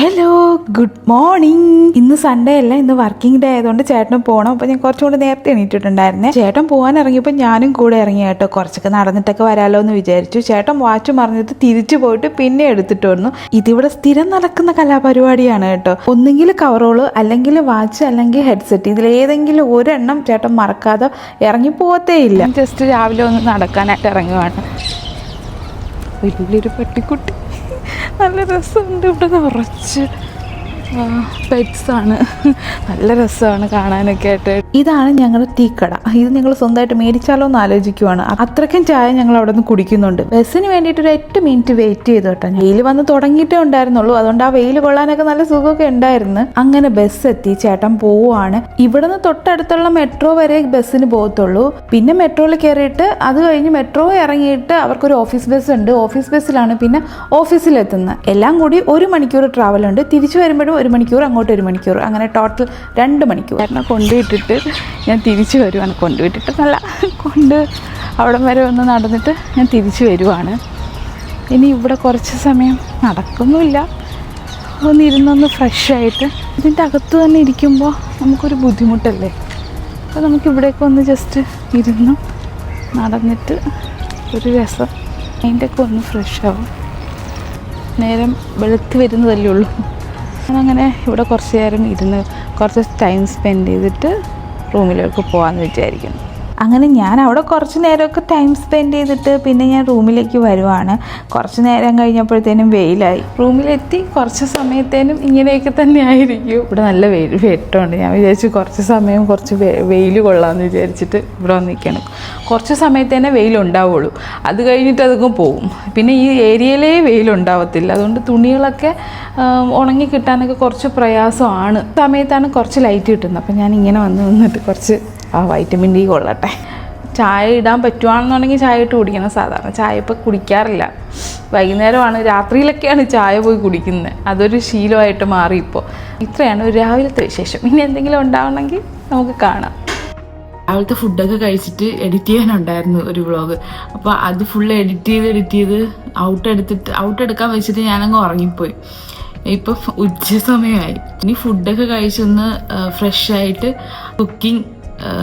Hello good morning ഇന്ന് Sunday അല്ല ഇന്ന് വർക്കിംഗ് ഡേ ആയതുകൊണ്ട് ചേട്ടൻ പോകണം അപ്പോൾ ഞാൻ കുറച്ചും കൂടി നേരത്തെ എണീറ്റിട്ടുണ്ടായിരുന്നേ. ചേട്ടൻ പോകാൻ ഇറങ്ങിയപ്പോൾ ഞാനും കൂടെ ഇറങ്ങി കേട്ടോ. കുറച്ചൊക്കെ നടന്നിട്ടൊക്കെ വരാലോ എന്ന് വിചാരിച്ചു. ചേട്ടൻ വാച്ച് മറിഞ്ഞിട്ട് തിരിച്ചു പോയിട്ട് പിന്നെ എടുത്തിട്ട് വന്നു. ഇതിവിടെ സ്ഥിരം നടക്കുന്ന കലാപരിപാടിയാണ് കേട്ടോ. ഒന്നുകിൽ കവറോൾ അല്ലെങ്കിൽ വാച്ച് അല്ലെങ്കിൽ ഹെഡ്സെറ്റ് ഇതിലേതെങ്കിലും ഒരെണ്ണം ചേട്ടൻ മറക്കാതെ ഇറങ്ങി പോകത്തേ ഇല്ല ജസ്റ്റ് രാവിലെ ഒന്ന് നടക്കാനായിട്ട് ഇറങ്ങുവാണ്. വലിയൊരു പട്ടിക്കുട്ടി. നല്ല രസമുണ്ട് ഇവിടെ നിറച്ച്. പെറ്റ്സ് ആണ്. നല്ല രസമാണ് കാണാനൊക്കെ ആയിട്ട്. ഇതാണ് ഞങ്ങളുടെ ടീക്കട ഇത് ഞങ്ങൾ സ്വന്തമായിട്ട് മേടിച്ചാലോ എന്ന് ആലോചിക്കുവാണ്. അത്രയ്ക്കും ചായ ഞങ്ങൾ അവിടെ നിന്ന് കുടിക്കുന്നുണ്ട്. ബസ്സിന് വേണ്ടിയിട്ട് ഒരു എട്ട് മിനിറ്റ് വെയിറ്റ് ചെയ്തു കേട്ടോ. വെയിൽ വന്ന് തുടങ്ങിയിട്ടേ ഉണ്ടായിരുന്നുള്ളൂ. അതുകൊണ്ട് ആ വെയിൽ കൊള്ളാനൊക്കെ നല്ല സുഖമൊക്കെ ഉണ്ടായിരുന്നു. അങ്ങനെ ബസ് എത്തി. ചേട്ടൻ പോവുകയാണ് ഇവിടെ നിന്ന് തൊട്ടടുത്തുള്ള മെട്രോ വരെ ബസ്സിന് പോകത്തുള്ളൂ. പിന്നെ മെട്രോയിൽ കയറിയിട്ട് അത് കഴിഞ്ഞ് മെട്രോ ഇറങ്ങിയിട്ട് അവർക്കൊരു ഓഫീസ് ബസ് ഉണ്ട്. ഓഫീസ് ബസ്സിലാണ് പിന്നെ ഓഫീസിലെത്തുന്നത് എല്ലാം കൂടി ഒരു മണിക്കൂർ ട്രാവൽ ഉണ്ട്. തിരിച്ചു വരുമ്പോഴും ഒരു മണിക്കൂർ അങ്ങോട്ട് ഒരു മണിക്കൂർ അങ്ങനെ ടോട്ടൽ രണ്ട് മണിക്കൂർ. കാരണം കൊണ്ടുവിട്ടിട്ട് ഞാൻ തിരിച്ചു വരുവാണ്. കൊണ്ടുവിട്ടിട്ട് നല്ല കൊണ്ട് അവിടം വരെ ഒന്ന് നടന്നിട്ട് ഞാൻ തിരിച്ചു വരുവാണ്. ഇനി ഇവിടെ കുറച്ച് സമയം നടക്കുന്നുമില്ല. ഒന്ന് ഇരുന്നൊന്ന് ഫ്രഷ് ആയിട്ട് ഇതിന്റെ അകത്ത് തന്നെ ഇരിക്കുമ്പോൾ നമുക്കൊരു ബുദ്ധിമുട്ടല്ലേ? അപ്പോൾ നമുക്ക് ഒന്ന് ജസ്റ്റ് ഇരുന്നു നടന്നിട്ട് ഒരു രസം. അതിന്റെയൊക്കെ ഒന്ന് ഫ്രഷ് ആവും. നേരം വെളുത്ത് വരുന്നതല്ലേ ഉള്ളൂ. അങ്ങനെ ഇവിടെ കുറച്ച് നേരം ഇരുന്ന് കുറച്ച് ടൈം സ്പെൻഡ് ചെയ്തിട്ട് റൂമിലേക്ക് പോകാമെന്ന് വിചാരിക്കുന്നു. അങ്ങനെ ഞാൻ അവിടെ കുറച്ച് നേരമൊക്കെ ടൈം സ്പെൻഡ് ചെയ്തിട്ട് പിന്നെ ഞാൻ റൂമിലേക്ക് വരുവാണ്. കുറച്ച് നേരം കഴിഞ്ഞപ്പോഴത്തേനും വെയിലായി. റൂമിലെത്തി കുറച്ച് സമയത്തേനും ഇങ്ങനെയൊക്കെ തന്നെ ആയിരിക്കും. ഇവിടെ നല്ല വെയിൽ വെട്ടമുണ്ട് ഞാൻ വിചാരിച്ചു കുറച്ച് സമയം കുറച്ച് വെയിൽ കൊള്ളാമെന്ന് വിചാരിച്ചിട്ട് ഇവിടെ വന്നിരിക്കണം കുറച്ച് സമയത്തേനെ വെയിലുണ്ടാവുള്ളൂ. അത് കഴിഞ്ഞിട്ട് അതൊക്കെ പോകും പിന്നെ ഈ ഏരിയയിലേ വെയിലുണ്ടാവത്തില്ല. അതുകൊണ്ട് തുണികളൊക്കെ ഉണങ്ങി കിട്ടാനൊക്കെ കുറച്ച് പ്രയാസമാണ്. സമയത്താണ് കുറച്ച് ലൈറ്റ് കിട്ടുന്നത്. അപ്പം ഞാൻ ഇങ്ങനെ വന്ന് നിന്നിട്ട് കുറച്ച് ആ വൈറ്റമിൻ ഡി കൊള്ളട്ടെ. ചായ ഇടാൻ പറ്റുവാണെന്നുണ്ടെങ്കിൽ ചായ ഇട്ട് കുടിക്കണം. സാധാരണ ചായ ഇപ്പോൾ കുടിക്കാറില്ല. വൈകുന്നേരമാണ് രാത്രിയിലൊക്കെയാണ് ചായ പോയി കുടിക്കുന്നത്. അതൊരു ശീലമായിട്ട് മാറി ഇപ്പോൾ ഇത്രയാണ് ഒരു രാവിലത്തെ വിശേഷം. ഇനി എന്തെങ്കിലും ഉണ്ടാവണമെങ്കിൽ നമുക്ക് കാണാം. രാവിലത്തെ ഫുഡൊക്കെ കഴിച്ചിട്ട് എഡിറ്റ് ചെയ്യാനുണ്ടായിരുന്നു ഒരു വ്ളോഗ് അപ്പോൾ അത് ഫുൾ എഡിറ്റ് ചെയ്ത് എഡിറ്റ് ചെയ്ത് ഔട്ട് എടുത്തിട്ട് ഔട്ട് എടുക്കാൻ വെച്ചിട്ട് ഞാനങ്ങ് ഉറങ്ങിപ്പോയി. ഇപ്പം ഉച്ച സമയമായി. ഇനി ഫുഡൊക്കെ കഴിച്ചൊന്ന് ഫ്രഷ് ആയിട്ട് കുക്കിംഗ്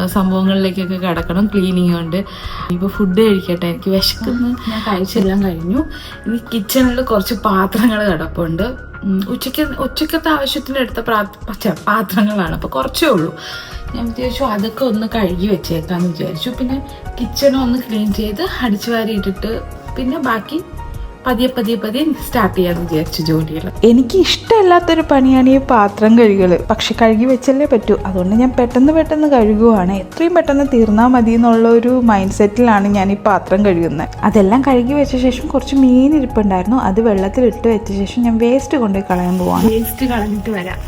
സംഭവങ്ങളിലേക്കൊക്കെ കിടക്കണം. ക്ലീനിങ് ഉണ്ട്. ഇപ്പൊ ഫുഡ് കഴിക്കട്ടെ. എനിക്ക് വിശക്കുന്ന. ഞാൻ കഴിച്ചെല്ലാം കഴിഞ്ഞു. ഇനി കിച്ചണിൽ കുറച്ച് പാത്രങ്ങൾ കിടപ്പുണ്ട്. ഉച്ചയ്ക്ക് ഉച്ചക്കത്തെ ആവശ്യത്തിന് എടുത്ത പാത്രങ്ങളാണ്. അപ്പോൾ കുറച്ചേ ഉള്ളൂ. ഞാൻ വിചാരിച്ചു അതൊക്കെ ഒന്ന് കഴുകി വെച്ചേക്കാന്ന് വിചാരിച്ചു. പിന്നെ കിച്ചണും ഒന്ന് ക്ലീൻ ചെയ്ത് അടിച്ചു വാരി ഇട്ടിട്ട് പിന്നെ ബാക്കി പതിയെ പതിയെ പതിയെ സ്റ്റാർട്ട് ചെയ്യാന്ന് വിചാരിച്ചു ജോലികൾ എനിക്ക് ഇഷ്ടമല്ലാത്തൊരു പണിയാണ് ഈ പാത്രം കഴുകൽ പക്ഷെ കഴുകി വെച്ചല്ലേ പറ്റൂ. അതുകൊണ്ട് ഞാൻ പെട്ടെന്ന് പെട്ടെന്ന് കഴുകുവാണ്. എത്രയും പെട്ടെന്ന് തീർന്നാൽ മതി എന്നുള്ള ഒരു മൈൻഡ് സെറ്റിലാണ് ഞാൻ ഈ പാത്രം കഴുകുന്നത് അതെല്ലാം കഴുകി വെച്ച ശേഷം കുറച്ച് മീൻ ഇരിപ്പുണ്ടായിരുന്നു. അത് വെള്ളത്തിൽ ഇട്ട് വെച്ച ശേഷം ഞാൻ വേസ്റ്റ് കൊണ്ടുപോയി കളയാൻ പോവാണ്. വേസ്റ്റ് കളഞ്ഞിട്ട് വരാം.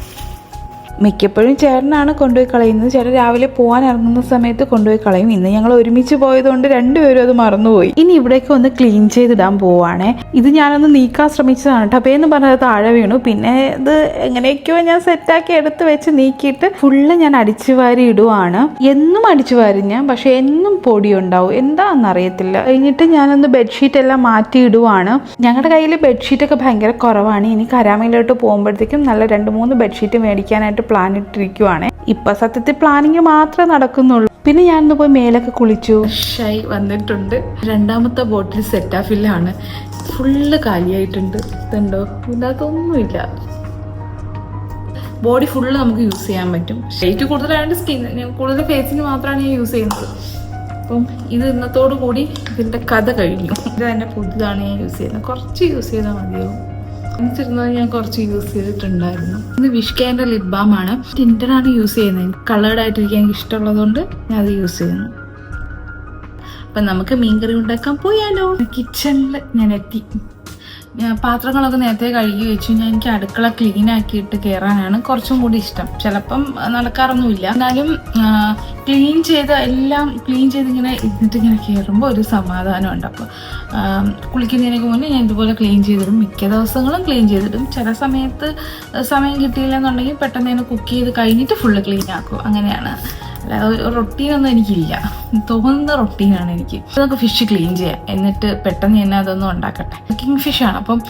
മിക്കപ്പോഴും ചേട്ടനാണ് കൊണ്ടുപോയി കളയുന്നത്. ചേട്ടൻ രാവിലെ പോകാൻ ഇറങ്ങുന്ന സമയത്ത് കൊണ്ടുപോയി കളയും. ഇന്ന് ഞങ്ങൾ ഒരുമിച്ച് പോയതുകൊണ്ട് രണ്ടുപേരും അത് മറന്നുപോയി. ഇനി ഇവിടേക്ക് ഒന്ന് ക്ലീൻ ചെയ്തിടാൻ പോവാണേ. ഇത് ഞാനൊന്ന് നീക്കാൻ ശ്രമിച്ചതാണ് ടപ്പേന്ന് പറഞ്ഞത് താഴെ വീണു. പിന്നെ ഇത് എങ്ങനെയൊക്കെയോ ഞാൻ സെറ്റാക്കി എടുത്ത് വെച്ച് നീക്കിയിട്ട് ഫുള്ള് ഞാൻ അടിച്ചു വാരി ഇടുവാണ്. എന്നും അടിച്ചു വാരി ഞാൻ പക്ഷെ എന്നും പൊടി ഉണ്ടാവും. എന്താണെന്നറിയത്തില്ല കഴിഞ്ഞിട്ട് ഞാനൊന്ന് ബെഡ്ഷീറ്റ് എല്ലാം മാറ്റി ഇടുവാണ്. ഞങ്ങളുടെ കയ്യിൽ ബെഡ്ഷീറ്റ് ഒക്കെ ഭയങ്കര കുറവാണ്. ഇനി കരാമയിലോട്ട് പോകുമ്പോഴത്തേക്കും നല്ല രണ്ട് മൂന്ന് ബെഡ്ഷീറ്റ് മേടിക്കാനായിട്ട് പ്ലാൻ ഇട്ടിരിക്കുവാണ്. ഇപ്പൊ സത്യത്തിൽ പ്ലാനിങ് മാത്രമേ നടക്കുന്നുള്ളൂ. പിന്നെ ഞാൻ ഇന്ന് പോയി മേലൊക്കെ കുളിച്ചു. ഷൈ വന്നിട്ടുണ്ട്. രണ്ടാമത്തെ ബോട്ടിൽ സെറ്റാഫില്ലാണ് ഫുള്ള് കാലിയായിട്ടുണ്ട്. ഇതുണ്ടോ? ഇതിനകത്തൊന്നുമില്ല. ബോഡി ഫുള്ള് നമുക്ക് യൂസ് ചെയ്യാൻ പറ്റും. ഷെയ്റ്റ് കൂടുതലായതുകൊണ്ട് സ്കിൻ കൂടുതൽ ഫേസിന് മാത്രമാണ് ഞാൻ യൂസ് ചെയ്യുന്നത്. അപ്പം ഇത് ഇന്നത്തോടു കൂടി ഇതിന്റെ കഥ കഴിഞ്ഞു. ഇത് തന്നെ പുതുതാണ് ഞാൻ യൂസ് ചെയ്യുന്നത്. കുറച്ച് യൂസ് ചെയ്താൽ മതിയാവും. എന്നിരുന്നത് ഞാൻ കുറച്ച് യൂസ് ചെയ്തിട്ടുണ്ടായിരുന്നു. ഇത് വിഷ്കേന്റെ ലിപ് ബാം ആണ്. ടിന്ററാണ് യൂസ് ചെയ്യുന്നത്. കളേർഡ് ആയിട്ടിരിക്കാൻ എനിക്ക് ഇഷ്ടമുള്ളതുകൊണ്ട് ഞാൻ അത് യൂസ് ചെയ്യുന്നു. അപ്പം നമുക്ക് മീൻകറി ഉണ്ടാക്കാൻ പോയാലോ? കിച്ചണിൽ ഞാൻ എത്തി. പാത്രങ്ങളൊക്കെ നേരത്തെ കഴുകി വെച്ചു. ഞാൻ എനിക്ക് അടുക്കള ക്ലീൻ ആക്കിയിട്ട് കയറാനാണ് കുറച്ചും കൂടി ഇഷ്ടം. ചിലപ്പം നടക്കാറൊന്നുമില്ല. എന്നാലും ക്ലീൻ ചെയ്ത എല്ലാം ക്ലീൻ ചെയ്ത് ഇങ്ങനെ ഇരുന്നിട്ട് ഇങ്ങനെ കയറുമ്പോൾ ഒരു സമാധാനം ഉണ്ട് അപ്പോൾ കുളിക്കുന്നതിനൊക്കെ മുന്നേ ഞാൻ ഇതുപോലെ ക്ലീൻ ചെയ്തിടും. മിക്ക ദിവസങ്ങളും ക്ലീൻ ചെയ്തിടും. ചില സമയത്ത് സമയം കിട്ടിയില്ല എന്നുണ്ടെങ്കിൽ പെട്ടെന്ന് തന്നെ കുക്ക് ചെയ്ത് കഴിഞ്ഞിട്ട് ഫുള്ള് ക്ലീൻ ആക്കും. അങ്ങനെയാണ്. റൊട്ടീനൊന്നും എനിക്കില്ല. തോന്നുന്ന റൊട്ടീനാണ് എനിക്ക്. നമുക്ക് ഫിഷ് ക്ലീൻ ചെയ്യാം എന്നിട്ട് പെട്ടെന്ന് തന്നെ അതൊന്നും ഉണ്ടാക്കട്ടെ. കിങ് ഫിഷാണ് അപ്പം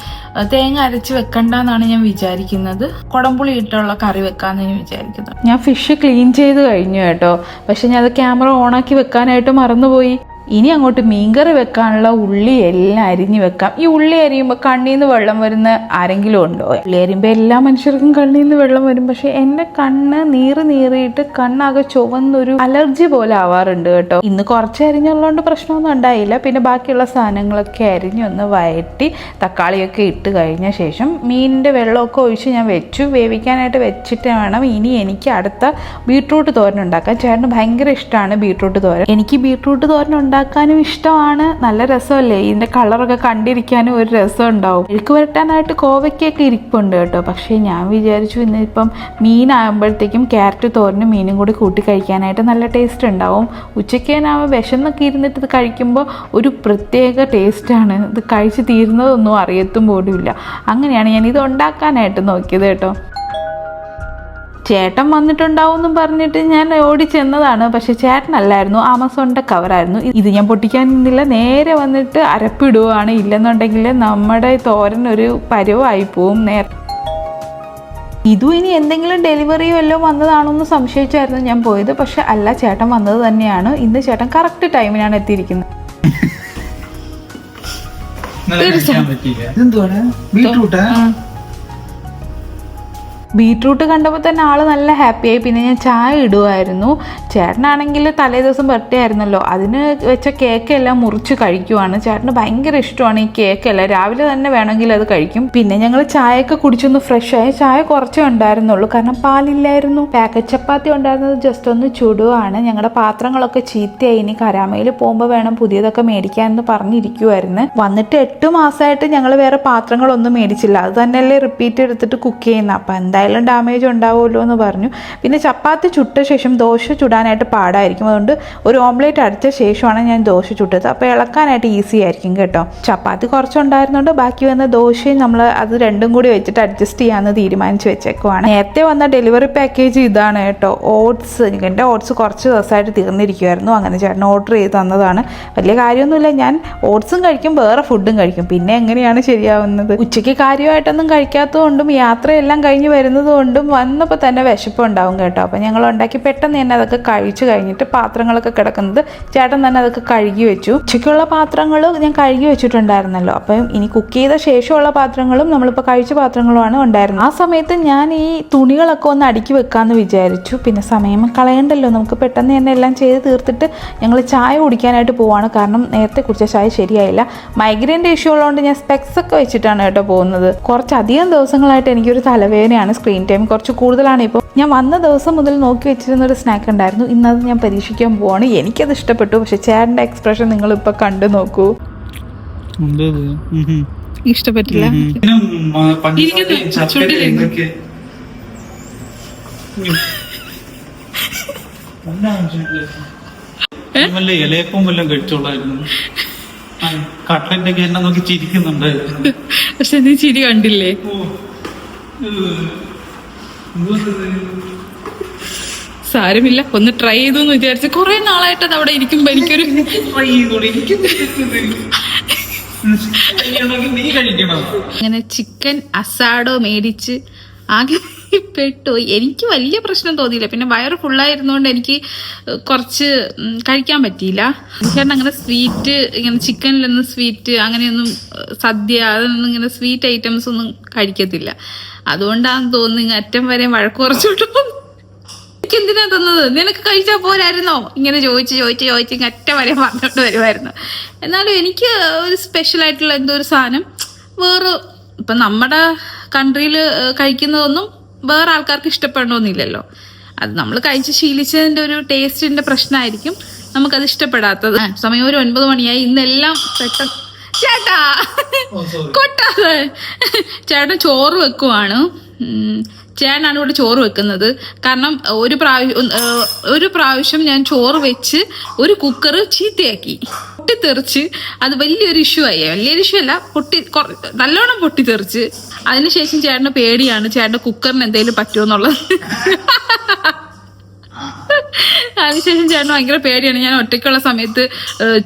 തേങ്ങ അരച്ച് വെക്കണ്ടെന്നാണ് ഞാൻ വിചാരിക്കുന്നത്. കുടംപുളി ഇട്ടുള്ള കറി വെക്കാമെന്ന് ഞാൻ വിചാരിക്കുന്നത് ഞാൻ ഫിഷ് ക്ലീൻ ചെയ്ത് കഴിഞ്ഞു കേട്ടോ. പക്ഷെ ഞാൻ അത് ക്യാമറ ഓണാക്കി വെക്കാനായിട്ട് മറന്നുപോയി. ഇനി അങ്ങോട്ട് മീൻകറി വെക്കാനുള്ള ഉള്ളി എല്ലാം അരിഞ്ഞു വെക്കാം. ഈ ഉള്ളി അരിയുമ്പോൾ കണ്ണിൽ നിന്ന് വെള്ളം വരുന്ന ആരെങ്കിലും ഉണ്ടോ? ഉള്ളി അരിയുമ്പോൾ എല്ലാ മനുഷ്യർക്കും കണ്ണിൽ നിന്ന് വെള്ളം വരും. പക്ഷെ എന്റെ കണ്ണ് നീറി നീറിയിട്ട് കണ്ണാകെ ചുവന്നൊരു അലർജി പോലെ ആവാറുണ്ട് കേട്ടോ. ഇന്ന് കുറച്ച് അരിഞ്ഞുള്ളതുകൊണ്ട് പ്രശ്നമൊന്നും ഉണ്ടായില്ല. പിന്നെ ബാക്കിയുള്ള സാധനങ്ങളൊക്കെ അരിഞ്ഞൊന്ന് വയറ്റി തക്കാളിയൊക്കെ ഇട്ട് കഴിഞ്ഞ ശേഷം മീനിന്റെ വെള്ളമൊക്കെ ഒഴിച്ച് ഞാൻ വെച്ചു. വേവിക്കാനായിട്ട് വെച്ചിട്ട് വേണം ഇനി എനിക്ക് അടുത്ത ബീട്രൂട്ട് തോരൻ ഉണ്ടാക്കാൻ. ചേട്ടന് ഭയങ്കര ഇഷ്ടമാണ് ബീട്രൂട്ട് തോരൻ. എനിക്ക് ബീട്രൂട്ട് തോരൻ ഉണ്ടാക്കാനും ഇഷ്ടമാണ്. നല്ല രസമല്ലേ? ഇതിന്റെ കളറൊക്കെ കണ്ടിരിക്കാനും ഒരു രസം ഉണ്ടാവും എഴുക്ക് വരട്ടാനായിട്ട് കോവയ്ക്കൊക്കെ ഇരിപ്പുണ്ട് കേട്ടോ. പക്ഷേ ഞാൻ വിചാരിച്ചു ഇന്നിപ്പം മീനാകുമ്പോഴത്തേക്കും ക്യാരറ്റ് തോരനും മീനും കൂടി കൂട്ടി കഴിക്കാനായിട്ട് നല്ല ടേസ്റ്റ് ഉണ്ടാവും. ഉച്ചയ്ക്കേനാവുമ്പോൾ വിശന്നൊക്കെ ഇരുന്നിട്ട് ഇത് കഴിക്കുമ്പോൾ ഒരു പ്രത്യേക ടേസ്റ്റാണ് ഇത് കഴിച്ച് തീരുന്നതൊന്നും അറിയത്തും പോലുമില്ല. അങ്ങനെയാണ് ഞാൻ ഇത് ഉണ്ടാക്കാനായിട്ട് നോക്കിയത് കേട്ടോ. ചേട്ടൻ വന്നിട്ടുണ്ടാവും എന്നും പറഞ്ഞിട്ട് ഞാൻ ഓടി ചെന്നതാണ്. പക്ഷെ ചേട്ടൻ ചേട്ടനല്ലായിരുന്നു. ആമസോണിന്റെ കവറായിരുന്നു. ഇത് ഞാൻ പൊട്ടിക്കാൻ നിന്നില്ല. നേരെ വന്നിട്ട് അരപ്പിടുവാണ്. ഇല്ലെന്നുണ്ടെങ്കിൽ നമ്മുടെ തോരൻ ഒരു പരുവായി പോവും. നേരെ ഇതും ഇനി എന്തെങ്കിലും ഡെലിവറി വല്ലതും വന്നതാണോ എന്ന് സംശയിച്ചായിരുന്നു ഞാൻ പോയത്. പക്ഷെ അല്ല ചേട്ടൻ വന്നത് തന്നെയാണ്. ഇന്ന് ചേട്ടൻ കറക്റ്റ് ടൈമിനാണ് എത്തിയിരിക്കുന്നത്. ഇതെന്തുവാണ്? ബീട്രൂട്ടാ കണ്ടപ്പോൾ തന്നെ ആൾ നല്ല ഹാപ്പിയായി പിന്നെ ഞാൻ ചായ ഇടുമായിരുന്നു ചേട്ടനാണെങ്കിൽ തലേ ദിവസം ബർത്ത്ഡേ ആയിരുന്നല്ലോ. അതിന് വെച്ച കേക്കെല്ലാം മുറിച്ച് കഴിക്കുവാണ്. ചേട്ടന് ഭയങ്കര ഇഷ്ടമാണ് ഈ കേക്കെല്ലാം രാവിലെ തന്നെ വേണമെങ്കിൽ അത് കഴിക്കും. പിന്നെ ഞങ്ങൾ ചായയൊക്കെ കുടിച്ചൊന്ന് ഫ്രഷ് ആയി. ചായ കുറച്ചേ ഉണ്ടായിരുന്നുള്ളൂ. കാരണം പാലില്ലായിരുന്നു. പാക്കറ്റ് ചപ്പാത്തി ഉണ്ടായിരുന്നത് ജസ്റ്റ് ഒന്ന് ചുടുവാണ്. ഞങ്ങളുടെ പാത്രങ്ങളൊക്കെ ചീത്തയായി. ഇനി കരാമയിൽ പോകുമ്പോൾ വേണം പുതിയതൊക്കെ മേടിക്കാൻ മേടിക്കാമെന്ന് പറഞ്ഞിരിക്കുമായിരുന്നു വന്നിട്ട് എട്ട് മാസമായിട്ട് ഞങ്ങൾ വേറെ പാത്രങ്ങളൊന്നും മേടിച്ചില്ല. അത് തന്നെയല്ലേ റിപ്പീറ്റ് എടുത്തിട്ട് കുക്ക് ചെയ്യുന്ന. അപ്പം എന്തായാലും ഡാമേജ് ഉണ്ടാവുമല്ലോ എന്ന് പറഞ്ഞു. പിന്നെ ചപ്പാത്തി ചുട്ട ശേഷം ദോശ ചുടാനായിട്ട് പാടായിരിക്കും. അതുകൊണ്ട് ഒരു ഓംലേറ്റ് അടിച്ച ശേഷമാണ് ഞാൻ ദോശ ചുട്ടത്. അപ്പോൾ ഇളക്കാനായിട്ട് ഈസി ആയിരിക്കും കേട്ടോ. ചപ്പാത്തി കുറച്ചുണ്ടായിരുന്നുകൊണ്ട് ബാക്കി വന്ന ദോശയും നമ്മൾ അത് രണ്ടും കൂടി വെച്ചിട്ട് അഡ്ജസ്റ്റ് ചെയ്യാമെന്ന് തീരുമാനിച്ച് വെച്ചേക്കുവാണ്. നേരത്തെ വന്ന ഡെലിവറി പാക്കേജ് ഇതാണ് കേട്ടോ. ഓട്സ് എന്റെ ഓട്സ് കുറച്ച് ദിവസമായിട്ട് തീർന്നിരിക്കുമായിരുന്നു അങ്ങനെ ചേട്ടൻ ഓർഡർ ചെയ്ത് തന്നതാണ്. വലിയ കാര്യമൊന്നുമില്ല. ഞാൻ ഓട്സും കഴിക്കും വേറെ ഫുഡും കഴിക്കും. പിന്നെ എങ്ങനെയാണ് ശരിയാവുന്നത്? ഉച്ചയ്ക്ക് കാര്യമായിട്ടൊന്നും കഴിക്കാത്തതുകൊണ്ടും യാത്രയെല്ലാം കഴിഞ്ഞ് വരുന്നത് കൊണ്ടും വന്നപ്പോൾ തന്നെ വിശപ്പുണ്ടാവും കേട്ടോ. അപ്പം ഞങ്ങൾ ഉണ്ടാക്കി പെട്ടെന്ന് തന്നെ അതൊക്കെ കഴിച്ചു കഴിഞ്ഞിട്ട് പാത്രങ്ങളൊക്കെ കിടക്കുന്നത് ചേട്ടൻ തന്നെ അതൊക്കെ കഴുകി വെച്ചു. ഉച്ചയ്ക്കുള്ള പാത്രങ്ങൾ ഞാൻ കഴുകി വെച്ചിട്ടുണ്ടായിരുന്നല്ലോ. അപ്പം ഇനി കുക്ക് ചെയ്ത ശേഷമുള്ള പാത്രങ്ങളും നമ്മളിപ്പോൾ കഴിച്ച പാത്രങ്ങളുമാണ് ഉണ്ടായിരുന്നത്. ആ സമയത്ത് ഞാൻ ഈ തുണികളൊക്കെ ഒന്ന് അടുക്കി വെക്കാമെന്ന് വിചാരിച്ചു. പിന്നെ സമയം കളയണ്ടല്ലോ. നമുക്ക് പെട്ടെന്ന് തന്നെ എല്ലാം ചെയ്ത് തീർത്തിട്ട് ഞങ്ങൾ ചായ കുടിക്കാനായിട്ട് പോവാണ്. കാരണം നേരത്തെ കുടിച്ച ചായ ശരിയായില്ല. മൈഗ്രെയിന്റെ ഇഷ്യൂ ഉള്ളതുകൊണ്ട് ഞാൻ സ്പെക്സ് ഒക്കെ വെച്ചിട്ടാണ് കേട്ടോ പോകുന്നത്. കുറച്ചധികം ദിവസങ്ങളായിട്ട് എനിക്കൊരു തലവേദനയാണ്. സ്ക്രീൻ ടൈം കുറച്ച് കൂടുതലാണ് ഇപ്പോൾ. ഞാൻ വന്ന ദിവസം മുതൽ നോക്കി വെച്ചിരുന്ന ഒരു സ്നാക്ക് ഉണ്ടായിരുന്നു. ഇന്നത് ഞാൻ പരീക്ഷിക്കാൻ പോവാണ്. എനിക്കത് ഇഷ്ടപ്പെട്ടു. പക്ഷെ ചേട്ടന്റെ എക്സ്പ്രഷൻ നിങ്ങൾ ഇപ്പോൾ കണ്ടു നോക്കൂ. ഇഷ്ടപ്പെട്ടില്ല. വല്ല ഇലയപ്പം വല്ലതും കഴിച്ചോളായിരുന്നു. എന്നെ നോക്കി ചിരിക്കുന്നുണ്ടായിരുന്നു. പക്ഷെ നീ ചിരി കണ്ടില്ലേ? സാരമില്ല. ഒന്ന് ട്രൈ ചെയ്തു എന്ന് വിചാരിച്ചു കുറെ നാളായിട്ട് അത് അവിടെ ഇരിക്കുമ്പോ എനിക്കൊരു അങ്ങനെ ചിക്കൻ അസാഡോ മേടിച്ച് ആകെ പെട്ടു എനിക്ക് വലിയ പ്രശ്നം തോന്നിയില്ല. പിന്നെ വയറ് ഫുള്ളായിരുന്നോണ്ട് എനിക്ക് കുറച്ച് കഴിക്കാൻ പറ്റിയില്ല. ചേട്ടൻ അങ്ങനെ സ്വീറ്റ് ഇങ്ങനെ ചിക്കനിലൊന്നും സ്വീറ്റ് അങ്ങനെയൊന്നും സദ്യ അതൊന്നും ഇങ്ങനെ സ്വീറ്റ് ഐറ്റംസ് ഒന്നും കഴിക്കത്തില്ല. അതുകൊണ്ടാണെന്ന് തോന്നുന്നു ഇങ്ങ് അറ്റം വരെ വഴക്ക് കുറച്ചോട്ട് എനിക്ക് എന്തിനാ തന്നത്? നിനക്ക് കഴിച്ചാൽ പോരായിരുന്നോ? ഇങ്ങനെ ചോദിച്ച് ചോദിച്ച് ചോദിച്ച് ഇങ്ങ് അറ്റം വരെ പറഞ്ഞിട്ട് വരുമായിരുന്നു എന്നാലും എനിക്ക് ഒരു സ്പെഷ്യൽ ആയിട്ടുള്ള എന്തോ ഒരു സാധനം. വേറെ ഇപ്പൊ നമ്മുടെ കൺട്രിയിൽ കഴിക്കുന്നതൊന്നും വേറെ ആൾക്കാർക്ക് ഇഷ്ടപ്പെടണമെന്നില്ലല്ലോ അത് നമ്മൾ കഴിച്ച് ശീലിച്ചതിന്റെ ഒരു ടേസ്റ്റിന്റെ പ്രശ്നമായിരിക്കും നമുക്കത് ഇഷ്ടപ്പെടാത്തത്. സമയം ഒരു ഒൻപത് മണിയായി. ഇന്നെല്ലാം പെട്ടെന്ന് ചേട്ടാ കൊട്ടാതെ ചേട്ടൻ ചോറ് വെക്കുവാണ്. ചേട്ടനാണ് ഇവിടെ ചോറ് വെക്കുന്നത്. കാരണം ഒരു പ്രാവശ്യം ഒരു പ്രാവശ്യം ഞാൻ ചോറ് വെച്ച് ഒരു കുക്കർ ചീത്തയാക്കി. പൊട്ടിത്തെറിച്ച് അത് വലിയൊരു ഇഷ്യൂ ആയി. വലിയൊരു ഇഷ്യൂ അല്ല പൊട്ടി നല്ലോണം പൊട്ടിത്തെറിച്ച്. അതിനുശേഷം ചേട്ടന് പേടിയാണ് ചേട്ടന്റെ കുക്കറിന് എന്തെങ്കിലും പറ്റുമോ എന്നുള്ളത്. അതിനുശേഷം ചേട്ടന് ഭയങ്കര പേടിയാണ്. ഞാൻ ഒറ്റയ്ക്കുള്ള സമയത്ത്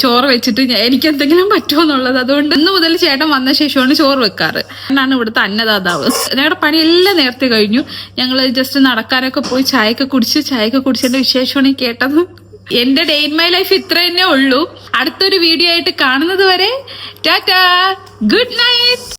ചോറ് വെച്ചിട്ട് എനിക്ക് എന്തെങ്കിലും പറ്റുമോ എന്നുള്ളത് അതുകൊണ്ട് ഇന്ന് മുതൽ ചേട്ടൻ വന്ന ശേഷമാണ് ചോറ് വെക്കാറ്. എന്നാണ് ഇവിടുത്തെ അന്നദാതാവ്. ഞങ്ങളുടെ പണിയെല്ലാം നേരത്തെ കഴിഞ്ഞു. ഞങ്ങൾ ജസ്റ്റ് നടക്കാനൊക്കെ പോയി ചായയൊക്കെ കുടിച്ച് ചായയൊക്കെ കുടിച്ചതിന്റെ വിശേഷമാണ് കേട്ടത്. എന്റെ ഡേ ഇൻ മൈ ലൈഫ് ഇത്ര തന്നെ ഉള്ളൂ. അടുത്തൊരു വീഡിയോ ആയിട്ട് കാണുന്നത് വരെ ടാറ്റാ. Good night